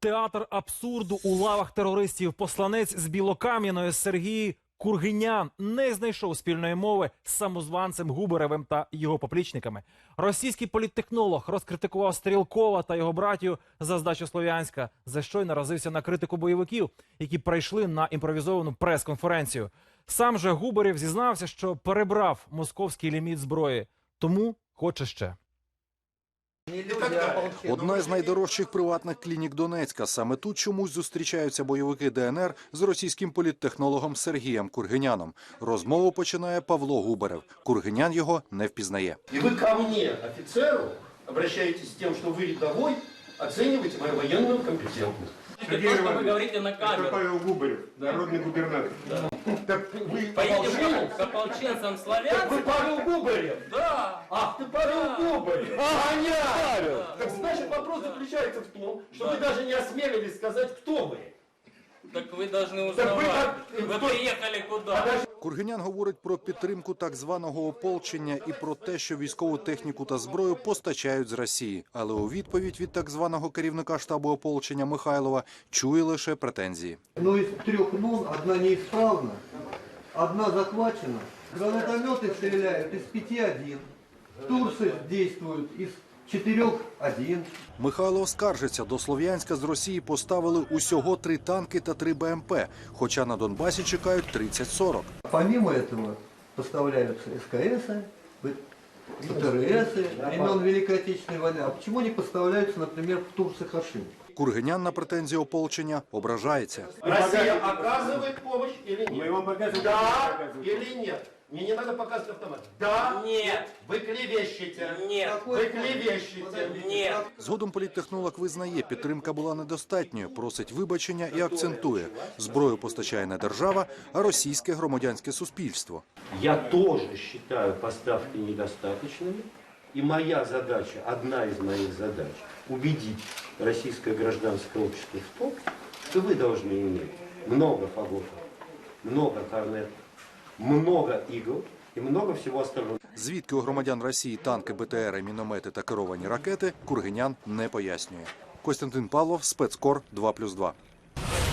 Театр абсурду у лавах терористів. Посланець з Білокам'яної Сергій Кургинян не знайшов спільної мови з самозванцем Губеревим та його поплічниками. Російський політтехнолог розкритикував Стрілкова та його братів за здачу Слов'янська, за що й наразився на критику бойовиків, які прийшли на імпровізовану прес-конференцію. Сам же Губерів зізнався, що перебрав московський ліміт зброї, тому хоче ще. Одна з найдорожчих приватних клінік Донецька. Саме тут чомусь зустрічаються бойовики ДНР з російським політтехнологом Сергієм Кургиняном. Розмову починає Павло Губерев. Кургинян його не впізнає. И вы ко мне, офицеру, обращаетесь с тем, что вы рядовой, оцениваете мою военную компетентность. Это то, что вы говорите на Это камеру. Павел Губарев, народный губернатор. Так вы Поедете ополченец? к ополченцам Так славян? вы Павел Губарев! Да. Ах, ты Павел Губарев! Понятно! Так значит вопрос заключается в том, что вы даже не осмелились сказать, кто вы. Так вы должны Так вы узнавать. как- Вы приехали куда? Кургинян говорить про підтримку так званого ополчення і про те, що військову техніку та зброю постачають з Росії. Але у відповідь від так званого керівника штабу ополчення Михайлова чує лише претензії. Но из трех нон одна неисправна, одна захвачена. Гранатометы стреляют из пяти один. Турсы действуют из четырех один. Михайло скаржиться, до Слов'янська з Росії поставили усього три танки та три БМП, хоча на Донбасі чекають 30-40. Помимо этого поставляются СКС, ПТРС времен Великой Отечественной войны. А почему не поставляются, например, в Турсы Хашим? Кургинян на претензії ополчення ображається. Россия оказывает помощь или Мы нет? вам показываем. Да показываем. или нет? Мне не надо показывать автомат. Да, Нет. вы клевещете. Нет. Вы клевещете. Подождите, Нет. Згодом політтехнолог визнає, підтримка була недостатньою, просить вибачення і акцентує: зброю постачає не держава, а російське громадянське суспільство. Я тоже считаю поставки недостаточными. И моя задача, одна из моих задач, убедить российское гражданское общество в том, что вы должны иметь много фаготов, много корнетов, много игл и много всего остального. Звідки у громадян Росії танки, БТРи, міномети та керовані ракети, Кургинян не пояснює. Костянтин Павлов, спецкор 2+,2.